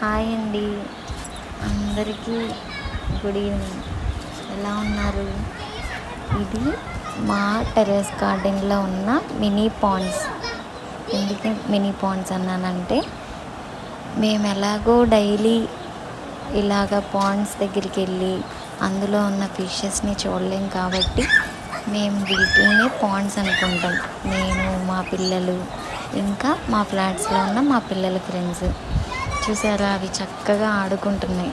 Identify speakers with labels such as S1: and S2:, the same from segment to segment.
S1: Hi అండి. అందరికీ good evening. ఎలా ఉన్నారు? ఇది మా టెర్రస్ గార్డెన్లో ఉన్న మినీ పాండ్స్. ఎందుకు మినీ పాండ్స్ అన్నానంటే మేము ఎలాగో డైలీ ఇలాగ పాండ్స్ దగ్గరికి వెళ్ళి అందులో ఉన్న ఫిషెస్ని చూడలేం కాబట్టి మేము వీటిని పాండ్స్ అనుకుంటాం. నేను మా పిల్లలు ఇంకా మా ఫ్లాట్స్లో ఉన్న మా పిల్లల ఫ్రెండ్స్. చూసారా? అవి చక్కగా ఆడుకుంటున్నాయి.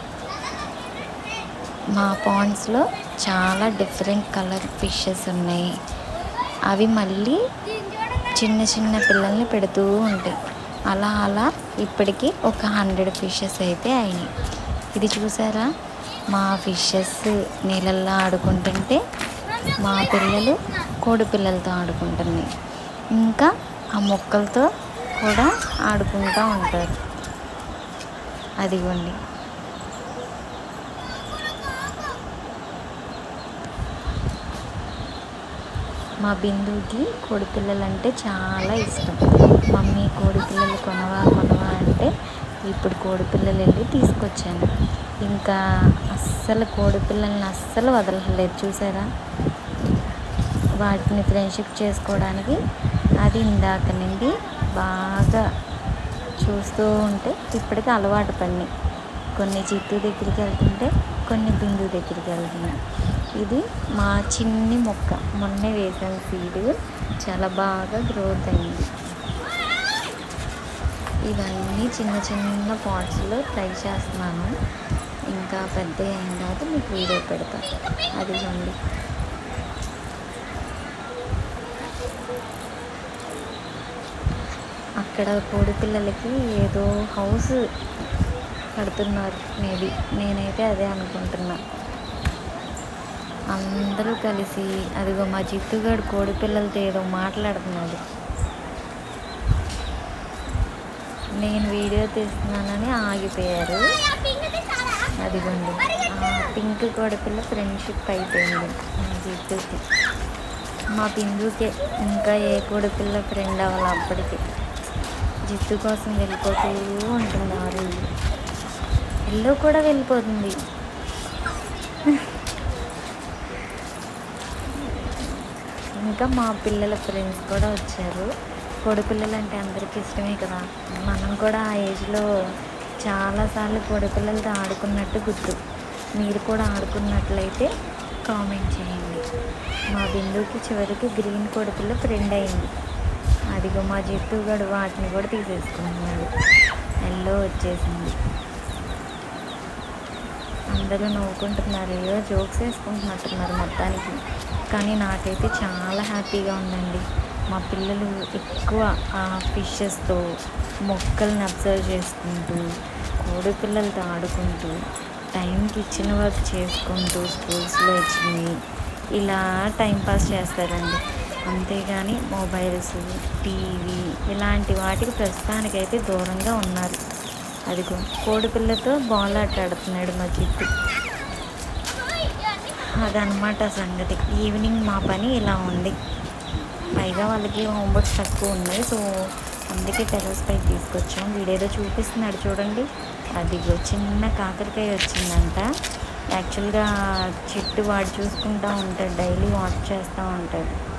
S1: మా పాండ్స్లో చాలా డిఫరెంట్ కలర్ ఫిషెస్ ఉన్నాయి. అవి మళ్ళీ చిన్న చిన్న పిల్లల్ని పెడుతూ ఉంటాయి. అలా అలా ఇప్పటికీ ఒక హండ్రెడ్ ఫిషెస్ అయితే అయినాయి. ఇది చూసారా? మా ఫిషెస్ నీళ్ళల్లో ఆడుకుంటుంటే మా పిల్లలు కోడి పిల్లలతో ఆడుకుంటున్నాయి. ఇంకా ఆ మొక్కలతో కూడా ఆడుకుంటూ ఉంటారు. అదిగోండి. మా బిందుకి కోడిపిల్లలు అంటే చాలా ఇష్టం. మమ్మీ కోడిపిల్లలు కొనవా కొనవా అంటే ఇప్పుడు కోడిపిల్లలు వెళ్ళి తీసుకొచ్చాను. ఇంకా అస్సలు కోడిపిల్లల్ని అస్సలు వదలలేదు చూసారా? వాటిని ఫ్రెండ్షిప్ చేసుకోవడానికి అది ఇందాక నుండి బాగా చూస్తూ ఉంటే ఇప్పటికీ అలవాటు పడినాయి కొన్ని జిత్తు దగ్గరికి వెళ్తుంటే కొన్ని బిందు దగ్గరికి వెళ్తున్నాయి ఇది మా చిన్ని మొక్క. మొన్నే వేసాను సీడ్ చాలా బాగా గ్రోత్ అయింది. ఇవన్నీ చిన్న చిన్న పాట్స్లో ట్రై చేస్తున్నాను. ఇంకా పెద్ద అయిన తర్వాత మీకు వీడియో పెడతాను అది చూడండి. అక్కడ కోడి పిల్లలకి ఏదో హౌస్ కడుతున్నారు మేబీ. నేనైతే అదే అనుకుంటున్నా. అందరూ కలిసి అదిగో మా జిత్తుగాడు కోడి పిల్లలతో ఏదో మాట్లాడుతున్నాడు. నేను వీడియో తీస్తున్నానని ఆగిపోయారు. అదిగోండి. పింక్ కోడి పిల్ల ఫ్రెండ్షిప్ అయిపోయింది మా జిత్తుకి. మా పిందుకే ఇంకా ఏ కోడి పిల్ల ఫ్రెండ్ అవ్వాలి అప్పటికి. జిత్తు కోసం వెళ్ళిపోతూ ఉంటుంది ఆరు. ఇల్లు కూడా వెళ్ళిపోతుంది. ఇంకా మా పిల్లల ఫ్రెండ్స్ కూడా వచ్చారు. కొడుపిల్లలు అంటే అందరికీ ఇష్టమే కదా. మనం కూడా ఆ ఏజ్లో చాలాసార్లు కోడి పిల్లలతో ఆడుకున్నట్టు గుర్తు. మీరు కూడా ఆడుకున్నట్లయితే కామెంట్ చేయండి. మా బిందుకి చివరికి గ్రీన్ కోడి ఫ్రెండ్ అయింది. అదిగో మా జిత్తుగాడు వాటిని కూడా తీసేసుకున్నాడు. ఎల్లో వచ్చేసింది. అందరూ నవ్వుకుంటున్నారు. ఏదో జోక్స్ వేసుకుంటున్నట్టున్నారు మొత్తానికి. కానీ నాకైతే చాలా హ్యాపీగా ఉందండి. మా పిల్లలు ఎక్కువ ఆ ఫిషెస్తో మొక్కల్ని అబ్జర్వ్ చేసుకుంటూ కోడి పిల్లలతో ఆడుకుంటూ టైంకి ఇచ్చిన వర్క్ చేసుకుంటూ స్కూల్స్లో ఇచ్చినవి ఇలా టైంపాస్ చేస్తారండి. అంతేగాని మొబైల్స్ టీవీ ఇలాంటి వాటికి ప్రస్తుతానికైతే దూరంగా ఉన్నారు. అదిగో కోడిపిల్లతో బాల్ ఆట ఆడుతున్నాడు మా చిట్టు అదనమాట సంగతి. ఈవినింగ్ మా పని ఇలా ఉంది. పైగా వాళ్ళకి హోంవర్క్స్ తక్కువ ఉన్నాయి. సో అందుకే టెరస్ పై తీసుకొచ్చాం. వీడేదో చూపిస్తున్నాడు చూడండి. అదిగో చిన్న కాకరకాయ వచ్చిందంట. యాక్చువల్గా చెట్టు వాడు చూసుకుంటూ ఉంటాడు. డైలీ వాచ్ చేస్తూ ఉంటాడు.